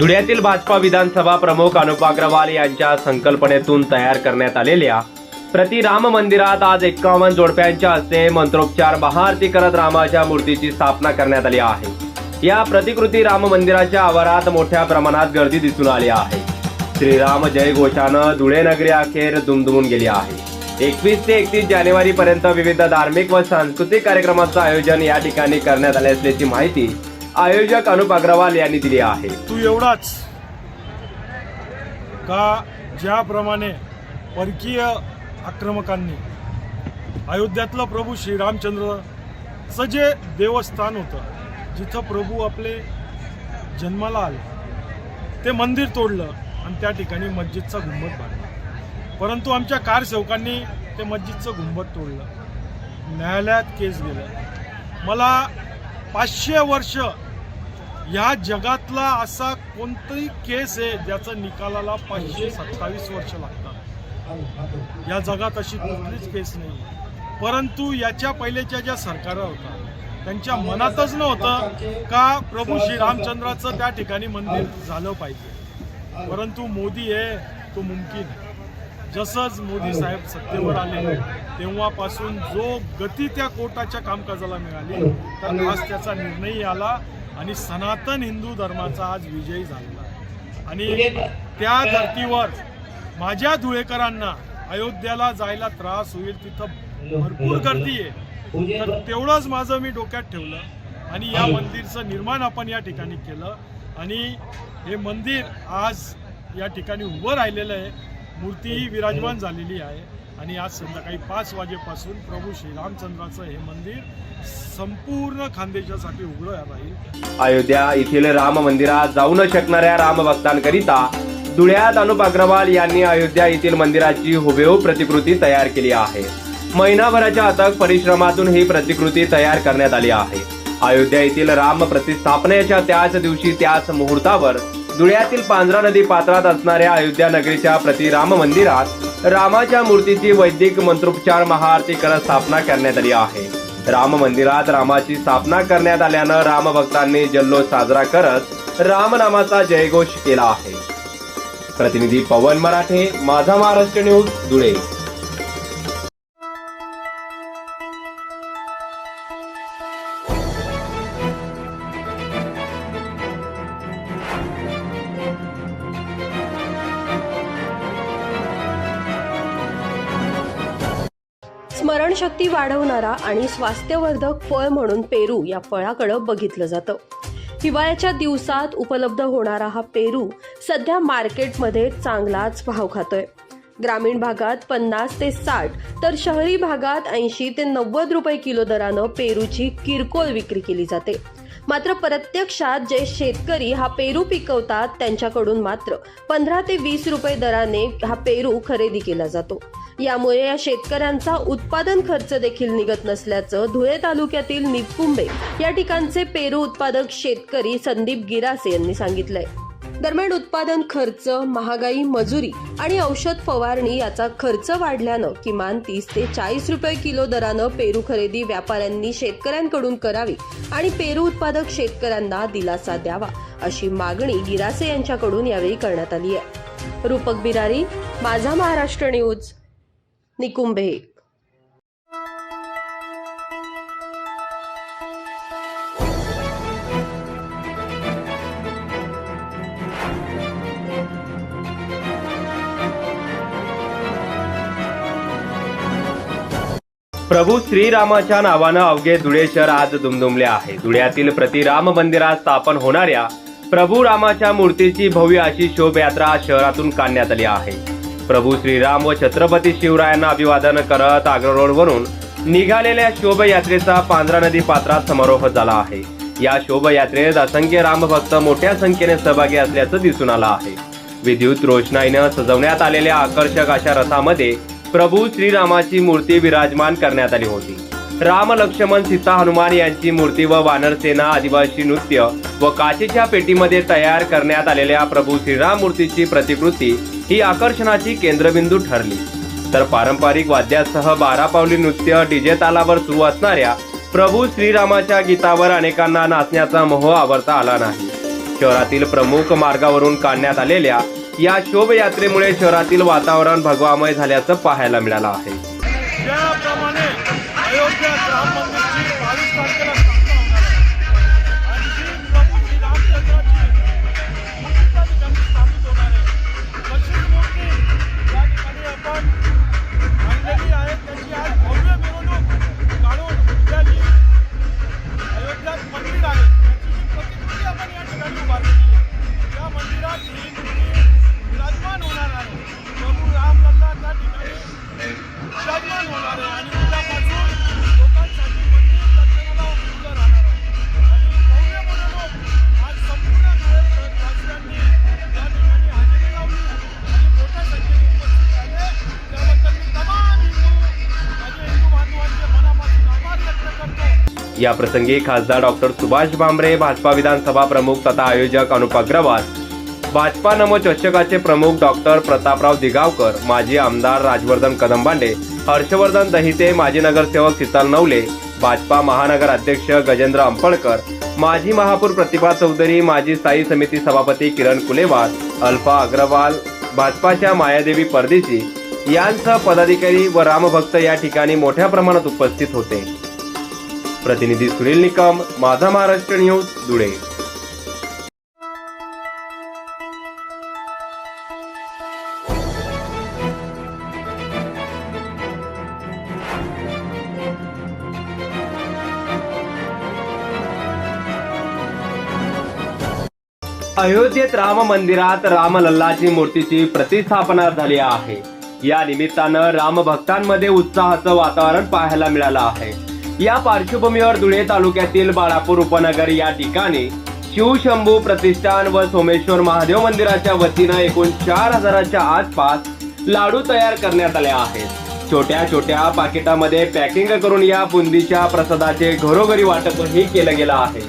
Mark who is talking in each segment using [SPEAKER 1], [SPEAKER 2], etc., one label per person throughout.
[SPEAKER 1] धुळ्यातील भाजपा विधानसभा प्रमुख अनुप अग्रवाल यांच्या संकल्पनेतून तयार करण्यात आलेल्या प्रति राम मंदिरात आज एक्कावन्न जोडप्यांच्या हस्ते मंत्रोपचार महाआरती करत रामाच्या मूर्तीची स्थापना करण्यात आली आहे. या प्रतिकृती राम मंदिराच्या आवारात मोठ्या प्रमाणात गर्दी दिसून आली आहे. श्रीराम जय घोषानं धुळे नगरी अखेर दुमदुमून गेली आहे. एकवीस ते एकतीस जानेवारी पर्यंत विविध धार्मिक व सांस्कृतिक कार्यक्रमाचं आयोजन या ठिकाणी करण्यात आले असल्याची माहिती आयोजक अनुप अग्रवाल यांनी दिली आहे.
[SPEAKER 2] तू एवढाच का ज्याप्रमाणे परकीय आक्रमकांनी अयोध्यातलं प्रभू श्रीरामचंद्रचं जे देवस्थान होतं जिथं प्रभू आपले जन्माला आले ते मंदिर तोडलं आणि त्या ठिकाणी मस्जिदचा गुंबद बांधला. परंतु आमच्या कारसेवकांनी ते मस्जिदचं गुंबद तोडलं. न्यायालयात केस गेलं. मला पाचशे वर्ष या जगातला असा कोणताही केस आहे ज्याचा निकालाला पाचशे सत्तावीस वर्ष लागतात? या जगात अशी कुठलीच केस नाही. परंतु याच्या पहिलेच्या ज्या सरकार होता त्यांच्या मनातच नव्हतं का प्रभू श्रीरामचंद्राचं त्या ठिकाणी मंदिर झालं पाहिजे? परंतु मोदी आहे तो मुमकिन आहे. जसंच मोदी साहेब सत्तेवर आले तेव्हापासून जो गती त्या कोर्टाच्या कामकाजाला मिळाली तर आज त्याचा निर्णय आला आणि सनातन हिंदू धर्माचा आज विजयी झालेला आहे. आणि त्या धर्तीवर माझ्या धुळेकरांना अयोध्येला जायला त्रास होईल तिथं भरपूर गर्दी आहे. तर तेवढंच माझं मी डोक्यात ठेवलं आणि या मंदिरचं निर्माण आपण या ठिकाणी केलं. आणि हे मंदिर आज या ठिकाणी उभं राहिलेलं आहे. मूर्तीही विराजमान झालेली आहे. आणि आज संध्याकाळी पाच वाजेपासून प्रभू श्रीरामचंद्राचं हे मंदिर संपूर्ण खानदेशासाठी उघडं राहील.
[SPEAKER 1] अयोध्या येथील राम मंदिरात जाऊ न शकणाऱ्या रामभक्तांकरिता धुळ्यात अनुप अग्रवाल यांनी अयोध्या येथील मंदिराची हुबेहूब प्रतिकृती तयार केली आहे. महिनाभराच्या अथक परिश्रमातून ही प्रतिकृती तयार करण्यात आली आहे. अयोध्या येथील राम प्रतिस्थापनेच्या त्याच दिवशी त्याच मुहूर्तावर धुळ्यातील पांझरा नदी पात्रात असणाऱ्या अयोध्या नगरीच्या प्रति राम मंदिरात रामाच्या मूर्तीची वैदिक मंत्रोपचार महाआरती करत स्थापना करण्यात आली आहे. राम मंदिरात रामाची स्थापना करण्यात आल्यानं रामभक्तांनी जल्लोष साजरा करत रामनामाचा जयघोष केला आहे. प्रतिनिधी पवन मराठे माझा महाराष्ट्र न्यूज धुळे.
[SPEAKER 3] स्मरणशक्ती वाढवणारा आणि स्वास्थ्यवर्धक फळ म्हणून पेरू या फळाकडं बघितलं जातं. हिवाळ्याच्या दिवसात उपलब्ध होणारा हा पेरू सध्या मार्केटमध्ये चांगलाच भाव खातोय. ग्रामीण भागात पन्नास ते साठ तर शहरी भागात ऐंशी ते नव्वद रुपये किलो दरानं पेरूची किरकोळ विक्री केली जाते. मात्र प्रत्यक्षात जे शेतकरी हा पेरू पिकवतात त्यांच्याकडून मात्र पंधरा ते वीस रुपये दराने हा पेरू खरेदी केला जातो. यामुळे या शेतकऱ्यांचा उत्पादन खर्च देखील निघत नसल्याचं धुळे तालुक्यातील निपकुंबे या ठिकाणचे पेरू उत्पादक शेतकरी संदीप गिरासे यांनी सांगितलंय. दरम्यान उत्पादन खर्च महागाई मजुरी आणि औषध फवारणी याचा खर्च वाढल्यानं किमान तीस ते चाळीस रुपये किलो दरानं पेरू खरेदी व्यापाऱ्यांनी शेतकऱ्यांकडून करावी आणि पेरू उत्पादक शेतकऱ्यांना दिलासा द्यावा अशी मागणी गिरासे यांच्याकडून यावेळी करण्यात आली आहे. रूपक बिरारी माझा महाराष्ट्र न्यूज निकुंभे
[SPEAKER 1] प्रभू श्रीरामाच्या नावानं अवघे धुळे शहर आज दुमदुमले आहे. धुळ्यातील प्रतिराम मंदिरात स्थापन होणाऱ्या प्रभू रामाच्या मूर्तीची भव्य अशी शोभयात्रा शहरातून काढण्यात आली आहे. प्रभू श्रीराम व छत्रपती शिवरायांना अभिवादन करत आग्रा रोडवरून निघालेल्या शोभयात्रेचा पांढरा नदी पात्रात समारोह झाला आहे. या शोभयात्रेत असंख्य रामभक्त मोठ्या संख्येने सहभागी असल्याचं दिसून आलं आहे. विद्युत रोषणाईनं सजवण्यात आलेल्या आकर्षक अशा रथामध्ये प्रभू श्रीरामाची मूर्ती विराजमान करण्यात आली होती. राम लक्ष्मण सीता हनुमान यांची मूर्ती व वानरसेना आदिवासी नृत्य व काचेच्या पेटीमध्ये तयार करण्यात आलेल्या प्रभू श्रीराम मूर्तीची प्रतिकृती ही आकर्षणाची केंद्रबिंदू ठरली. तर पारंपरिक वाद्यासह बारा पावली नृत्य डीजे तालावर सुरू असणाऱ्या प्रभू श्रीरामाच्या गीतावर अनेकांना नाचण्याचा मोह आवरता आला नाही. शहरातील प्रमुख मार्गावरून काढण्यात आलेल्या या शोभयात्रेमुळे शहरातील वातावरण भगवामय झाल्याचं पाहायला मिळालं आहे. या प्रसंगी खासदार डॉक्टर सुभाष भामरे भाजपा विधानसभा प्रमुख तथा आयोजक अनुप अग्रवाल भाजपा नमो चषकाचे प्रमुख डॉक्टर प्रतापराव दिगावकर माजी आमदार राजवर्धन कदमबांडे हर्षवर्धन दहिते माजी नगरसेवक शीतल नवले भाजपा महानगर अध्यक्ष गजेंद्र अंपळकर माजी महापौर प्रतिभा चौधरी माजी स्थायी समिती सभापती किरण कुलेवार अल्फा अग्रवाल भाजपाच्या मायादेवी परदेशी यांसह पदाधिकारी व रामभक्त या ठिकाणी मोठ्या प्रमाणात उपस्थित होते. प्रतिनिधी सुनील निकम माझा महाराष्ट्र न्यूज धुळे. अयोध्येत राम मंदिरात रामलल्लाची मूर्तीची प्रतिस्थापना झाली आहे. या निमित्तानं रामभक्तांमध्ये उत्साहाचं वातावरण पाहायला मिळालं आहे. या पार्श्वभूमीवर धुळे तालुक्यातील बाळापूर उपनगर या ठिकाणी शिवशंभू प्रतिष्ठान व सोमेश्वर महादेव मंदिराच्या वतीनं एकूण चार हजाराच्या आसपास लाडू तयार करण्यात आले आहेत. छोट्या छोट्या पाकिटामध्ये पॅकिंग करून या बुंदीच्या प्रसादाचे घरोघरी वाटपही केलं गेलं आहे.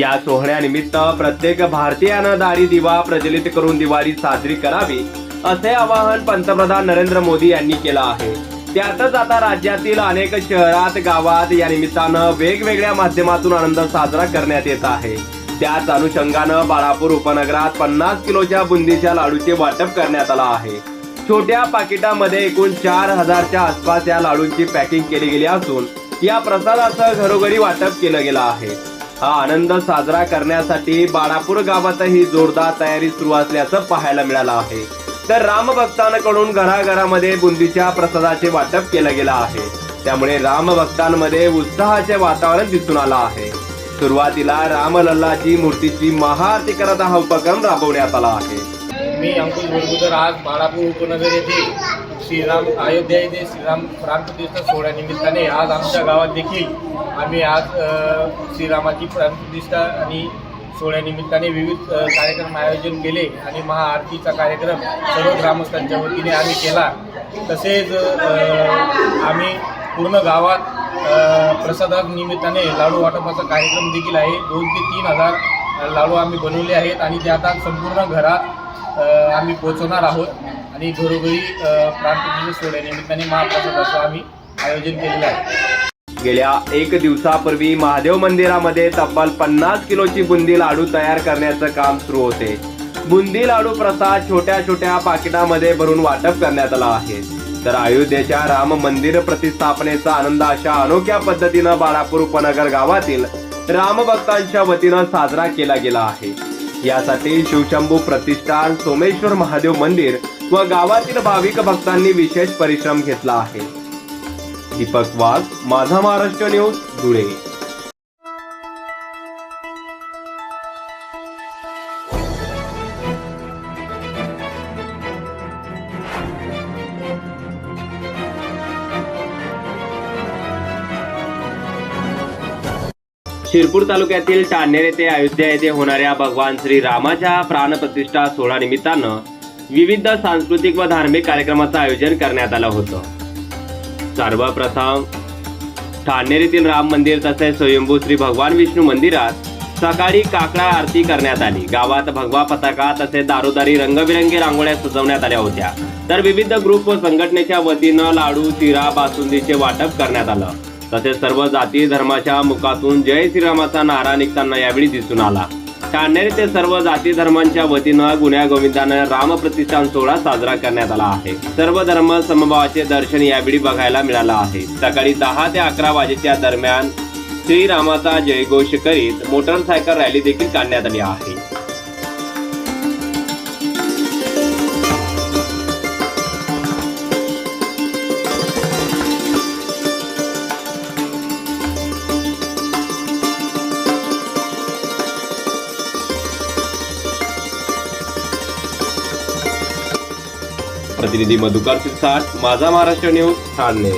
[SPEAKER 1] या सोहळ्यानिमित्त प्रत्येक भारतीयानं दारी दिवा प्रज्वलित करून दिवाळी साजरी करावी असे आवाहन पंतप्रधान नरेंद्र मोदी यांनी केलं आहे. त्यातच आता राज्यातील अनेक शहरात गावात या निमित्तानं वेगवेगळ्या माध्यमातून आनंद साजरा करण्यात येत आहे. त्याच अनुषंगानं बाळापूर उपनगरात पन्नास किलोच्या बुंदीच्या लाडूचे वाटप करण्यात आलं आहे. छोट्या पाकिटामध्ये एकूण चार हजारच्या आसपास या लाडूंची पॅकिंग केली गेली असून या प्रसादाचं घरोघरी वाटप केलं गेलं आहे. हा आनंद साजरा करण्यासाठी बाळापूर गावातही जोरदार तयारी सुरू असल्याचं पाहायला मिळालं आहे. तर रामभक्तांकडून घराघरामध्ये बुंदीच्या प्रसादाचे वाटप केलं गेलं आहे. त्यामुळे रामभक्तांमध्ये उत्साहाचे वातावरण दिसून आलं आहे. सुरुवातीला रामलल्लाची मूर्तीची महाआरती करत हा उपक्रम राबवण्यात आला आहे.
[SPEAKER 4] मी अंकुश बोरगुजर आज बाळापूर उपनगर येथे श्रीराम अयोध्या येथे श्रीराम प्राणप्रतिष्ठा सोहळ्यानिमित्ताने आज आमच्या गावात देखील आम्ही आज श्रीरामाची प्राणप्रतिष्ठा आणि सोहळ्यानिमित्ताने विविध कार्यक्रम आयोजन केले आणि महाआरतीचा कार्यक्रम सर्व ग्रामस्थांच्या वतीने आम्ही केला. तसेच आम्ही पूर्ण गावात प्रसादानिमित्ताने लाडू वाटपाचा कार्यक्रम देखील आहे. दोन ते तीन हजार लाडू आम्ही बनवले आहेत आणि ते आता संपूर्ण घरात आम्ही पोहोचवणार आहोत. आणि घरोघरी अ, सोहळ्यानिमित्ताने महाप्रसादाचं आम्ही आयोजन केलेलं आहे.
[SPEAKER 1] गेल्या एक दिवसापूर्वी महादेव मंदिरामध्ये तब्बल पन्नास किलोची बुंदी लाडू तयार करण्याचं काम सुरू होते. बुंदी लाडू प्रसाद छोट्या छोट्या पाकिटामध्ये भरून वाटप करण्यात आला आहे. तर अयोध्येच्या राम मंदिर प्रतिस्थापनेचा आनंद अशा अनोख्या पद्धतीनं बाळापूर उपनगर गावातील रामभक्तांच्या वतीनं साजरा केला गेला आहे. यासाठी शिवशंभू प्रतिष्ठान सोमेश्वर महादेव मंदिर व गावातील भाविक भक्तांनी विशेष परिश्रम घेतला आहे. दीपक वाघ माझा महाराष्ट्र न्यूज धुळे. शिरपूर तालुक्यातील टाणेर येथे अयोध्या येथे होणाऱ्या भगवान श्री रामाच्या प्राणप्रतिष्ठा सोहळा निमित्तानं विविध सांस्कृतिक व धार्मिक कार्यक्रमाचं आयोजन करण्यात आलं होतं. सर्वप्रथम ठाणेर येथील राम मंदिर तसेच स्वयंभू श्री भगवान विष्णू मंदिरात सकाळी काकडा आरती करण्यात आली. गावात भगवा पताका तसेच दारोदारी रंगबिरंगी रांगोळ्या सजवण्यात आल्या होत्या. तर विविध ग्रुप व संघटनेच्या वतीनं लाडू चिरा बासुंदीचे वाटप करण्यात आलं. तसेच सर्व जाती धर्माच्या मुखातून जय श्रीरामाचा नारा निघताना यावेळी दिसून आला. ठाणेर ते सर्व जाती धर्मांच्या वतीनं गुन्ह्या गोविंदानं राम प्रतिष्ठान सोहळा साजरा करण्यात आला आहे. सर्व धर्म समभावाचे दर्शन यावेळी बघायला मिळालं आहे. सकाळी दहा ते अकरा वाजेच्या दरम्यान श्रीरामाचा जयघोष करीत मोटरसायकल रॅली देखील काढण्यात आली आहे. प्रतिनिधी मधुकर सिरसाट माझा महाराष्ट्र न्यूज ठाणे.